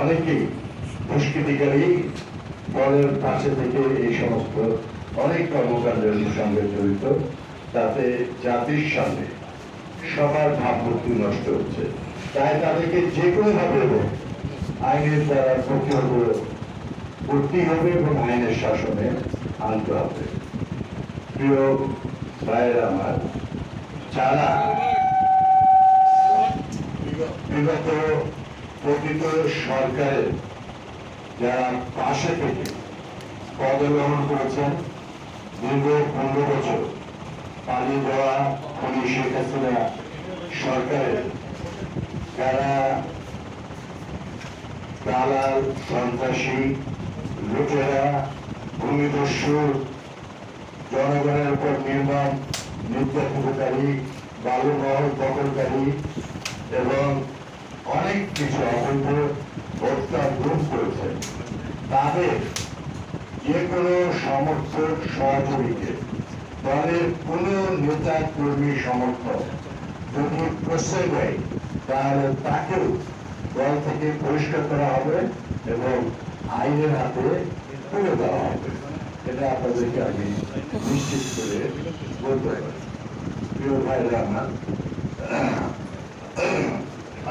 অনেকেই দুষ্কৃতিকারী দলের পাশে থেকে এই সমস্ত অনেক কর্মকাণ্ডের সঙ্গে জড়িত তাতে জাতির সামনে সবার ভাবমূর্তি নষ্ট হচ্ছে। তাই তাদেরকে যে কোনো ভাবে আইনের দ্বারা প্রতিহত করতেই হবে এবং আইনের শাসনে আনতে হবে। প্রিয় ভাইয়ের আমার, যারা বিগত প্রকৃত সরকারের যারা পাশে থেকে পদ গ্রহণ করেছেন দীর্ঘ পনেরো বছর পালিয়ে যাওয়া খনি শেখ হাসিনা সরকারের, যারা দালাল, সন্ত্রাসী, লুটেরা, ভূমিদস্যু, জনগণের উপর নির্মম নির্যাতনকারী বালুমহল দখলকারী এবং অনেক কিছু অবৈধ অত্যাচার করেছেন। তাদের যে কোনো সমর্থক সহযোগীকে, দলের কোন নেতা কর্মী সমর্থক যদি প্রশ্রয় দেয়, তাহলে তাকেও দল থেকে পরিষ্কার করা হবে এবং আইনের হাতে তুলে দেওয়া হবে। এটা আপনাদেরকে আমি নিশ্চিত করে বলতে পারি। প্রিয় ভাইরা আমার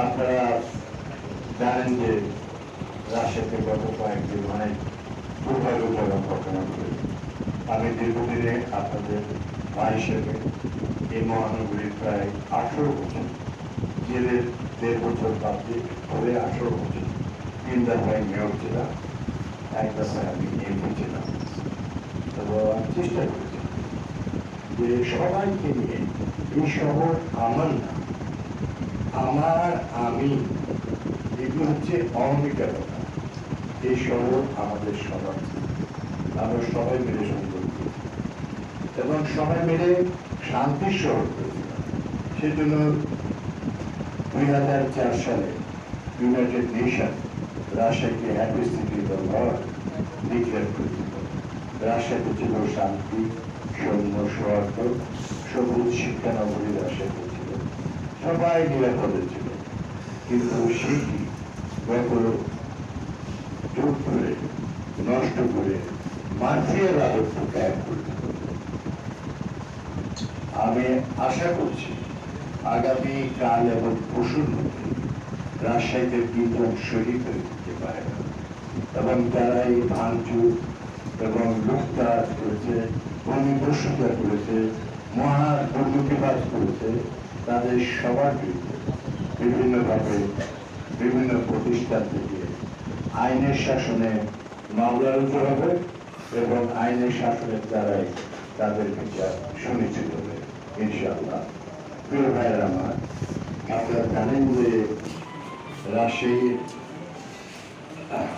আপনারা জানেন যে রাশিয়াতে গত কয়েকদিন অনেক দুর্ভাগ্যজনক ঘটনা ঘটেছে আমি দীর্ঘদিনে আপনাদের ভাই হিসেবে এই মহানগরীর প্রায় আঠেরো বছর জেলের দেড় বছর বাদে ধরে আঠেরো বছর, তিন দফায় মেয়র ছিলাম, এক দফায় আমি এমপি ছিলাম। আমি চেষ্টা করেছি যে সবাইকে নিয়ে এই শহর আমার না আমার আমি, এগুলো হচ্ছে এই শহর আমাদের সবার আমরা সবাই মিলে সুন্দর এবং সবাই মিলে শান্তির শহর সেজন্য দুই হাজার চার সালে ইউনাইটেড নেশন রাশিয়াকে হ্যাপি সিটি ডিক্লেয়ার করেছিল রাশিয়াতে ছিল শান্তি, সৌম্য, সৌহার্দ্য, সবুজ শিক্ষা নগরী সবাই নিরাপদে ছিল। কিন্তু সেটি গত যোগ করে নষ্ট করে মাফিয়া রাজত্ব কায়েম করেছিল আমি আশা করছি আগামী কাল এবং পশুর মধ্যে রাজশাহীতে দুজন শহীদ হয়ে যেতে পারে। এবং তারা এই ভাঙচুর এবং লুটতার করেছে ভূমি ভূমিদস্যুতা করেছে, মহা দুর্নীতিবাজ করেছে তাদের বিরুদ্ধে বিভিন্নভাবে বিভিন্ন প্রতিষ্ঠান থেকে আইনের শাসনে মামলা রুজু হবে এবং আইনের শাসনের দ্বারাই তাদের বিচার সুনিশ্চিত হবে ইনশাআল্লাহ। প্রিয় ভাইয়ের আমার আপনারা জানেন যে আহ,